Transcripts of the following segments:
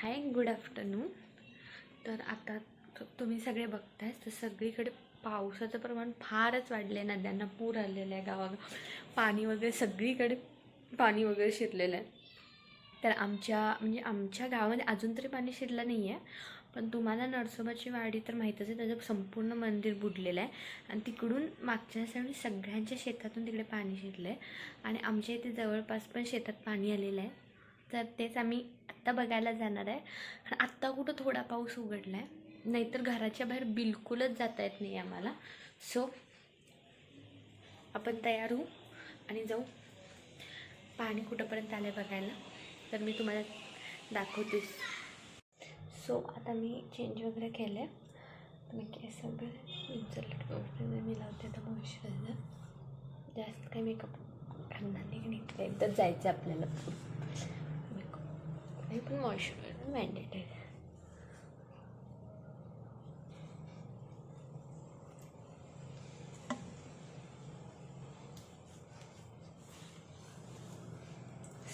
Hi good afternoon तर आता तुम्ही सगळे बघताय तर सगळीकडे पावसाचं प्रमाण फारच वाढलं आहे नद्यांना पूर आलेला आहे गावागाव पाणी वगैरे सगळीकडे पाणी वगैरे शिरलेलं आहे. तर आमच्या म्हणजे आमच्या गावामध्ये अजून तरी पाणी शिरलं नाही आहे पण तुम्हाला नरसोबाची वाडी तर माहीतच आहे त्याचं संपूर्ण मंदिर बुडलेलं आहे. आणि तिकडून मागच्या साईडून सगळ्यांच्या शेतातून तिकडे पाणी शिरलं आहे आणि आमच्या इथे जवळपास पण शेतात पाणी आलेलं आहे. तर तेच आम्ही आत्ता बघायला जाणार आहे. आणि आत्ता कुठं थोडा पाऊस उघडला आहे नाहीतर घराच्या बाहेर बिलकुलच जाता येत नाही आम्हाला. सो आपण तयार होऊ आणि जाऊ. पाणी कुठंपर्यंत आलं आहे बघायला. तर मी तुम्हाला दाखवतेच सो आता मी चेंज वगैरे केलं आहे मी केस वगैरे मी लावते आता मॉइश्चरायझर जास्त काही मेकअप करणार नाही. आणि इथल्या एकदाच जायचं आहे आपल्याला. नाही पण मॉइश्चरायझर मॅन्डेटरी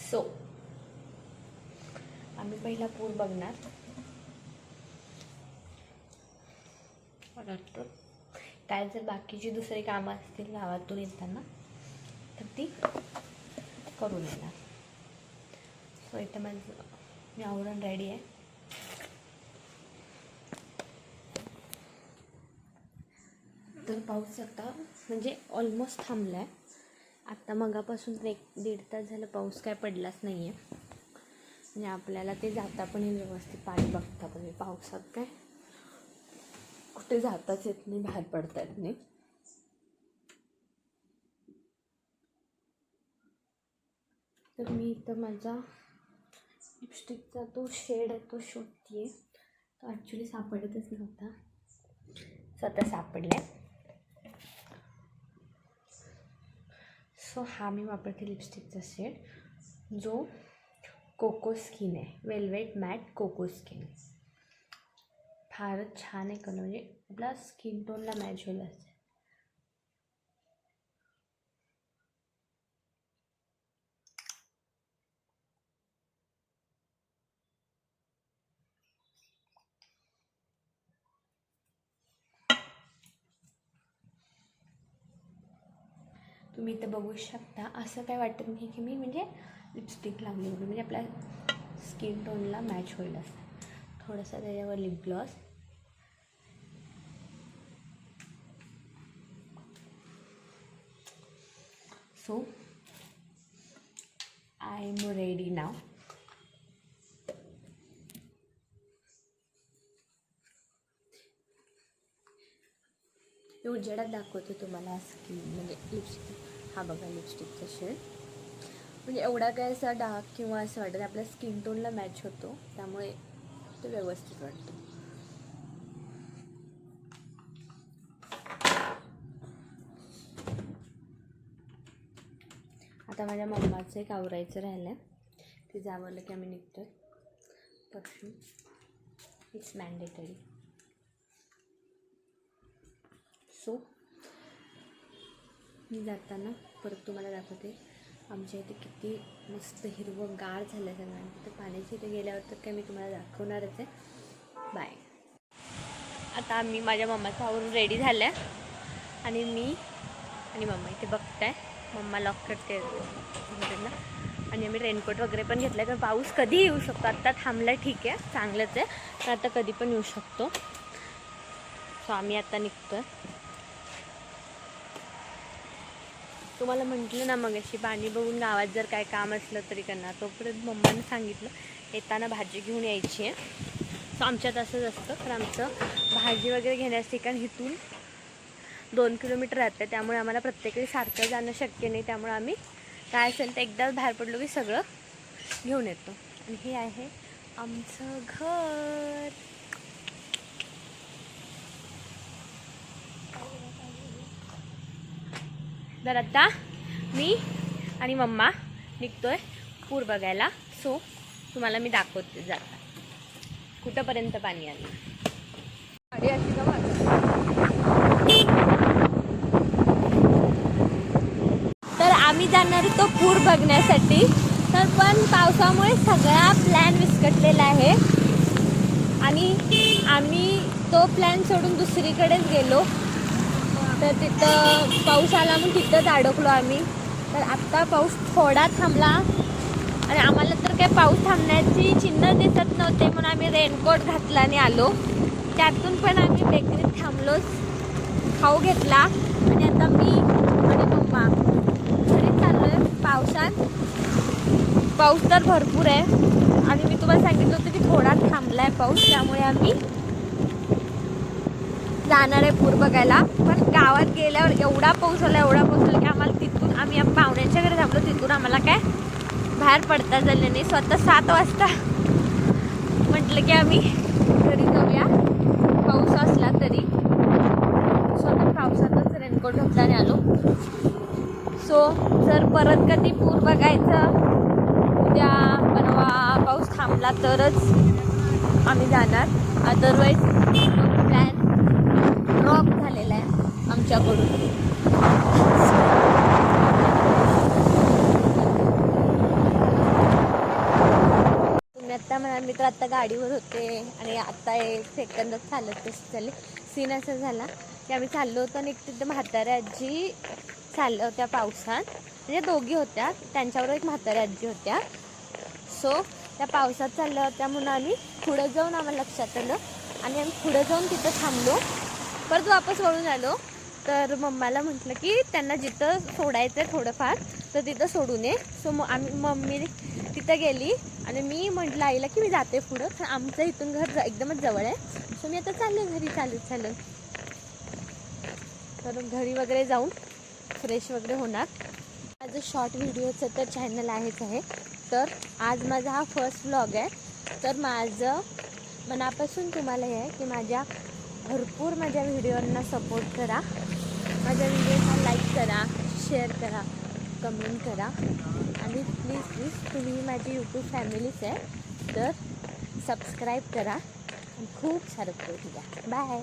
सो आम्ही पहिला पूल बघणार. काय जर बाकीची दुसरी कामं असतील गावातून येताना तर ती करून येणार. सो इथं माझं मी आवरण रेडी आहे. तर पाऊस आता म्हणजे ऑलमोस्ट थांबला आहे आत्ता मगापासून एक दीड तास झालं पाऊस काय पडलाच नाही आहे म्हणजे आपल्याला ते जाता पण येईल व्यवस्थित पाणी बघता पण पावसात काय? कुठे जाताच येत नाही बाहेर पडता येत नाही. तर मी इथं माझा लिपस्टिकचा तो शेड आहे तो शोधते तो ॲक्च्युली सापडतच नव्हता. स्वतः सापडला सो हा मी वापरते लिपस्टिकचा शेड जो कोको स्किन आहे. वेलवेट मॅट कोको स्किन फारच छान आहे कलर म्हणजे आपला स्किन टोनला मॅच होईल असं. तुम्ही इथं बघू शकता. असं काय वाटत नाही की मी म्हणजे लिपस्टिक लावली वगैरे म्हणजे आपल्या स्किन टोनला मॅच होईल असं. थोडंसं त्याच्यावर lip gloss so I am ready नाव मी उजेडात दाखवते तुम्हाला स्किन म्हणजे लिपस्टिक हा बघा लिपस्टिकचा शेड म्हणजे एवढा काय असा डार्क किंवा असं वाटत आपल्या स्किन टोनला मॅच होतो. त्यामुळे तो व्यवस्थित वाटतो. आता माझ्या मम्माचं एक आवरायचं राहिलं आहे ते जावरलं की आम्ही निघतो परफ्यूम इट्स मॅन्डेटरी सो मी जाताना परत तुम्हाला दाखवते. आमच्या इथे किती मस्त हिरवं गार झालं आहे सगळ्यांना तर पाण्याच्या इथे गेल्यावर तर काय मी तुम्हाला दाखवणारच आहे. बाय आता आम्ही माझ्या मम्माचं आवरून रेडी झालं आहे आणि मी आणि मम्मा इथे बघताय. मम्मा लॉक करते. ना आणि आम्ही रेनकोट वगैरे पण घेतला आहे कारण पाऊस कधी येऊ शकतो? आत्ता थांबला ठीक आहे. चांगलंच आहे. पण आता कधी पण येऊ शकतो. सो आम्ही आता निघतो तुम्हाला म्हटलं ना मग अशी पाणी बघून गावात जर काय काम असलं तरी करणार. तोपर्यंत मम्मानं सांगितलं येताना भाजी घेऊन यायची आहे. सो आमच्यात असंच असतं. तर आमचं भाजी वगैरे घेण्याचं ठिकाण इथून दोन किलोमीटर राहतं. त्यामुळे आम्हाला प्रत्येक सारखं जाणं शक्य नाही. त्यामुळे आम्ही काय असेल तर एकदाच बाहेर पडलो की सगळं घेऊन येतो. आणि हे आहे आमचं घर. तर आता मी आणि मम्मा निघतोय पूर बघायला. सो तुम्हाला मी दाखवते जाता. कुठंपर्यंत पाणी आलं? गाडी अशी? तर आम्ही जाणार तो पूर बघण्यासाठी. तर पण पावसामुळे सगळा प्लॅन विस्कटलेला आहे. आणि आम्ही तो प्लॅन सोडून दुसरीकडेच गेलो. तर तिथं पाऊस आला म्हणून तिथंच अडकलो आम्ही. तर आत्ता पाऊस थोडा थांबला. आणि आम्हाला तर काय पाऊस थांबण्याची चिन्ह दिसत नव्हते म्हणून आम्ही रेनकोट घातला आणि आलो. त्यातून पण आम्ही बेकरीत थांबलोच. खाऊ घेतला. आणि आता मी आणि मम्मा घरी आहे पावसात. पाऊस तर भरपूर आहे. आणि मी तुम्हाला सांगितलं होतं की थोडा थांबला आहे पाऊस त्यामुळे आम्ही जाणार आहे पूर बघायला. पण गावात गेल्यावर एवढा पाऊस आला एवढा पाऊस आला की आम्हाला तिथून आम्ही आम- पाहुण्यांच्या घरी थांबलो. तिथून आम्हाला काय बाहेर पडता झाले नाही. स्वतः सात वाजता म्हटलं की आम्ही घरी जाऊया. पाऊस असला तरी. स्वतः पावसातच रेनकोट घातल्याने आलो. सो जर परत कधी पूर बघायचं उद्या परवा पाऊस थांबला तरच आम्ही जाणार. अदरवाईज प्लॅन ड्रॉप झालेला आहे आमच्याकडून. तुम्ही आत्ता म्हणाल मी तर आत्ता गाडीवर होते आणि आत्ता एक सेकंदच चालत तसं चालले सीन असा झाला की आम्ही चाललो होतो आणि एक तिथं म्हाताऱ्या आजी चालल्या होत्या पावसात. म्हणजे दोघी होत्या त्यांच्यावर एक म्हाताऱ्या आजी होत्या. सो त्या पावसात चालल्या होत्या म्हणून आम्ही पुढं जाऊन आम्हाला लक्षात आलं. आणि आम्ही पुढं जाऊन तिथं थांबलो. परत वापस वळून आलो. तर मम्माला म्हटलं की त्यांना जिथं सोडायचं आहे थोडंफार तर तिथं सोडून ये. सो मग आम्ही मम्मी तिथं गेली आणि मी म्हटलं आईला की मी जाते पुढं. तर आमचं इथून घर एकदमच जवळ आहे. सो मी आता चालले घरी चालत चालत. तर घरी वगैरे जाऊन फ्रेश वगैरे होणार. माझं शॉर्ट व्हिडिओचं तर चॅनल आहेच आहे. तर आज माझा हा फर्स्ट व्लॉग आहे. तर माझं मनापासून तुम्हाला हे आहे की माझ्या भरपूर माझ्या व्हिडिओंना सपोर्ट करा. माझ्या व्हिडिओना लाईक करा शेअर करा कमेंट करा. आणि प्लीज प्लीज तुम्ही माझी यूट्यूब फॅमिलीच आहे तर सबस्क्राईब करा. खूप सारं प्रेम द्या बाय